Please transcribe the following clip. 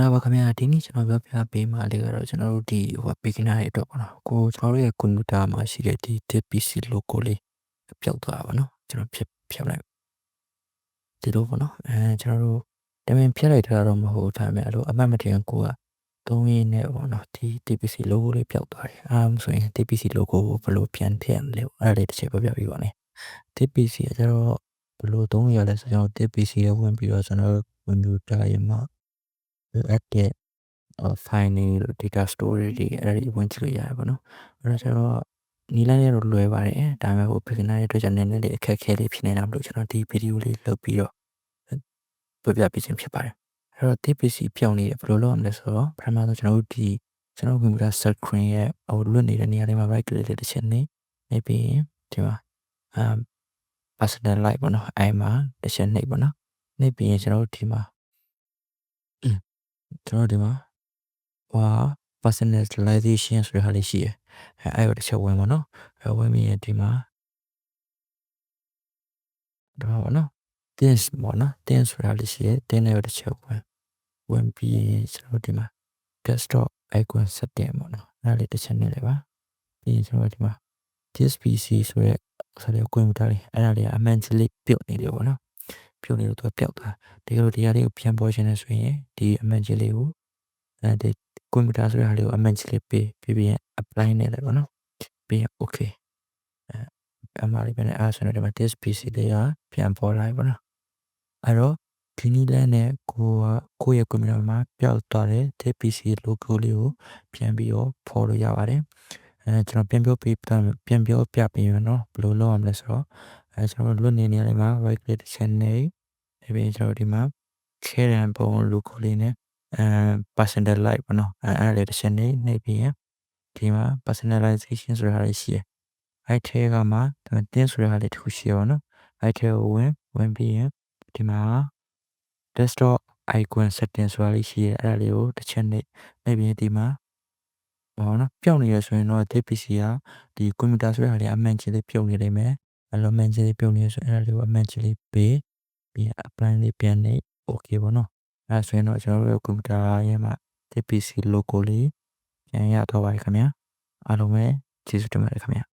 တော့ခင်ဗျာဒီနေ့ကျွန်တော်ပြောပြပေးမှာလေးကတော့ကျွန်တော်တို့ဒီဟို beginner တွေအတွက်ပေါ့နော်ကိုကျွန်တော်တို့ရဲ့ကွန်ပျူတာမှာရှိတဲ့ဒီ tip PC logo လေးပျောက်သွားတာပေါ့နော်ကျွန်တော်ဖြတ်ဖြတ်လိုက်ဒီလိုပေါ့နော်အဲကျွန်တော်တို့တမင်ဖြတ်လိုက်တာတော့မဟုတ်ဒါပေမဲ့အဲ့လိုအမှတ်မထင်ကိုကသုံးရင်းနဲ့ပေါ့နော်ဒီ TPC logo လေးပျောက်သွားတယ်အားမဆိုရင် TPC logo ကိုဘယ်လိုပြန်ထည့်ရမလဲအဲ့ဒါလေးတစ်ချက်ပြောပြပေးပါမယ် TPC ကကျတော့ဘယ်လိုသုံးရလဲဆိုတော့ TPC ရဲ့ဝင်ပြီးတော့ကျွန်တော်တို့ကွန်ပျူတာရဲ့မှာ လိုအပ်တဲ့ file တွေတို့ data storage တွေအဲ့ဒါတွေဝင်ကြည့်လို့ရတယ်ပေါ့နော်အဲ့တော့ကျွန်တော်နီလန်းရဲ့တော့လွယ်ပါတယ်ဒါပေမဲ့ဟို beginner ရဲ့အတွက်ကျွန်တော်နည်းနည်းလေးအခက်အခဲလေးဖြစ်နေတာမလို့ကျွန်တော်ဒီ video လေးလုပ်ပြီးတော့ပြပြပေးခြင်းဖြစ်ပါတယ်အဲ့တော့ TPC ပြောင်းနေတယ်ဘယ်လိုလုပ်ရမလဲဆိုတော့ပထမဆုံးကျွန်တော်တို့ဒီကျွန်တော် computer screen ရဲ့ဟိုလွတ်နေတဲ့နေရာလေးမှာ right click လေးတစ်ချက်နေနေပြီးဒီမှာ um personal light ပေါ့နော်အဲ့မှာတစ်ချက်နှိပ်ပေါ့နော်နှိပ်ပြီးရင်ကျွန်တော်တို့ဒီမှာ ကျွန်တော်ဒီမှာဟွာ personalization ဆိုတဲ့ဟာလေးရှိတယ်အဲအဲ့ကိုတစ်ချက်ဝင်ပါနော်အဲဝင်ပြီးရင်ဒီမှာဒါပါနော် tense ပေါ့နော် tense ဆိုတာလေးရှိတယ် tense နဲ့တစ်ချက်ဝင်ဝင်ပြီးရင်ကျွန်တော်ဒီမှာ desktop icon setting ပေါ့နော်အဲ့လေးတစ်ချက်နဲ့လည်းပါပြီးရင်ကျွန်တော်ဒီမှာ this pc ဆိုတဲ့ဆိုတဲ့ကွန်ပျူတာလေးအဲ့ဒါလေးအမှန်ကြီးလေးပြုတ်နေတယ်ပေါ့နော် ပြုတ်နေလို့သူပျောက်သွားဒီလိုဒီဟာလေးကိုပြန်ပေါ်ရှင်နေဆိုရင်ဒီအမှန်ကြီးလေးကိုအဲဒီကွန်ပျူတာဆိုတဲ့ဟာလေးကိုအမှန်ကြီးလေးပေးပြီးပြီးရင် apply နဲ့လည်းပေါ့နော်ပြီးရင် okay အဲအမှားလေးပဲနဲ့အားဆိုတော့ဒီမှာ this pc လေးကပြန်ပေါ်လာပြီပေါ့နော်အဲ့တော့ဒီနည်းလမ်းနဲ့ကိုကကိုယ့်ရဲ့ကွန်ပျူတာမှာပျောက်သွားတဲ့ this pc logo လေးကိုပြန်ပြီးတော့ဖော်လို့ရပါတယ် အဲကျွန်တော်ပြန်ပြောပြပြန်ပြောပြပေးမယ်နော်ဘယ်လိုလုပ်ရမလဲဆိုတော့အဲကျွန်တော်လွတ်နေနေရာလေးမှာ right click တစ်ချက်နေပြီးကျွန်တော်ဒီမှာ share and ပုံ logo လေးနဲ့အဲ personal light ပေါ့နော်အဲအဲ့ဒါလေးတစ်ချက်နေနေပြီးရင်ဒီမှာ personalization ဆိုတာလေးရှိတယ်အဲ့ထဲကမှတင်းဆိုတဲ့ဟာလေးတစ်ခုရှိရပါတော့အဲ့ထဲကိုဝင်ဝင်ပြီးရင်ဒီမှာ desktop icon setting ဆိုတာလေးရှိရအဲ့ဒါလေးကိုတစ်ချက်နေနေပြီးဒီမှာ ဟောနော်ပျောက်နေရဆိုရင်တော့ DPC ကဒီကွန်ပျူတာဆိုတဲ့ဟာလေးအမှန်ကြီးလေးပြုတ်နေလိမ့်မယ်အဲ့လိုမှန်ကြီးလေးပြုတ်နေဆိုရင်အဲ့ဒါလေးကိုအမှန်ကြီးလေးပေးပြီး apply လေးပြန်နေ okay ပေါ့နော်အဲဆိုရင်တော့ကျွန်တော်တို့ကွန်ပျူတာရဲ့မှာ DPC logo လေးပြန်ရတော့ပါပြီခင်ဗျာအားလုံးပဲကျေးဇူးတင်ပါတယ်ခင်ဗျာ